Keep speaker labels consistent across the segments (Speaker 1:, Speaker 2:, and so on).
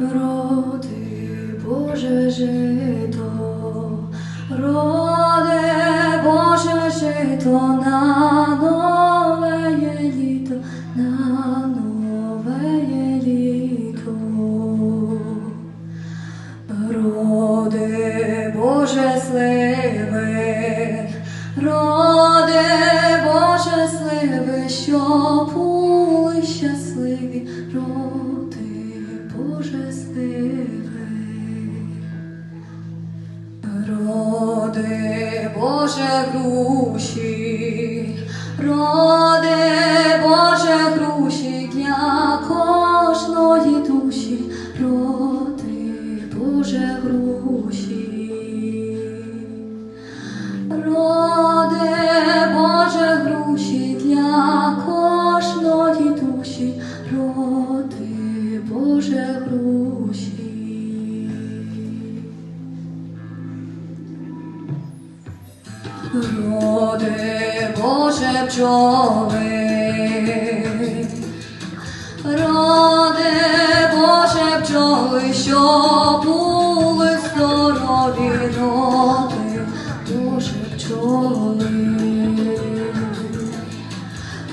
Speaker 1: Роди, Боже, жито, роди, Боже, жито на нове літо, на нове літо. Роди, Боже, сливи, роди, Боже, що Роди, Боже, груші, роди, Роди, Боже, пчоли, роди, Боже, пчоли, що були здорові, роди, Боже, пчоли.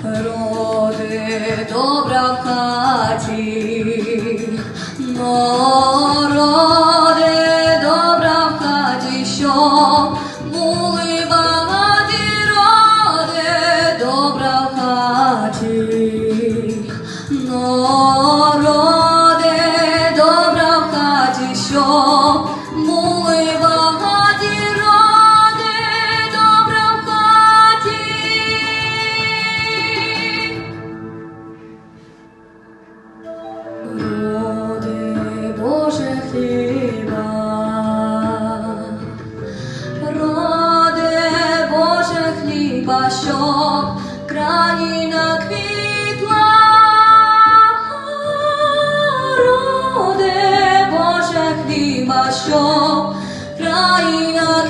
Speaker 1: Роди, добра в хаті, народи, хаті, народи, добра хаті, що були роди, добра в хаті. Роди, Боже, хліба, роди, Боже, хліба, щоб країна хліба, щоб країна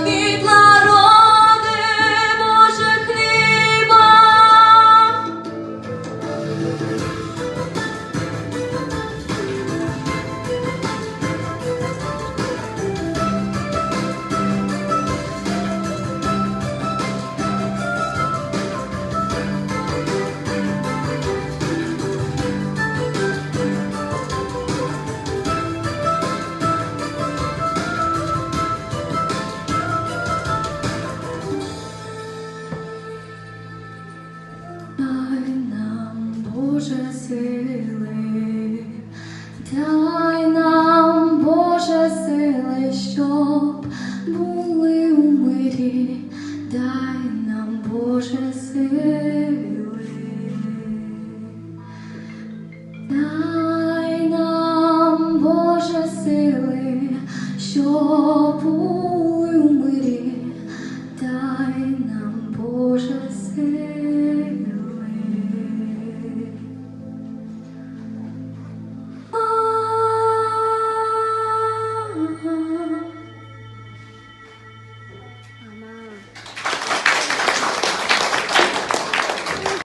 Speaker 1: Боже сили, дай нам, Боже сили, щоб були у мирі, дай нам, Боже сили, дай нам, Боже сили, щоб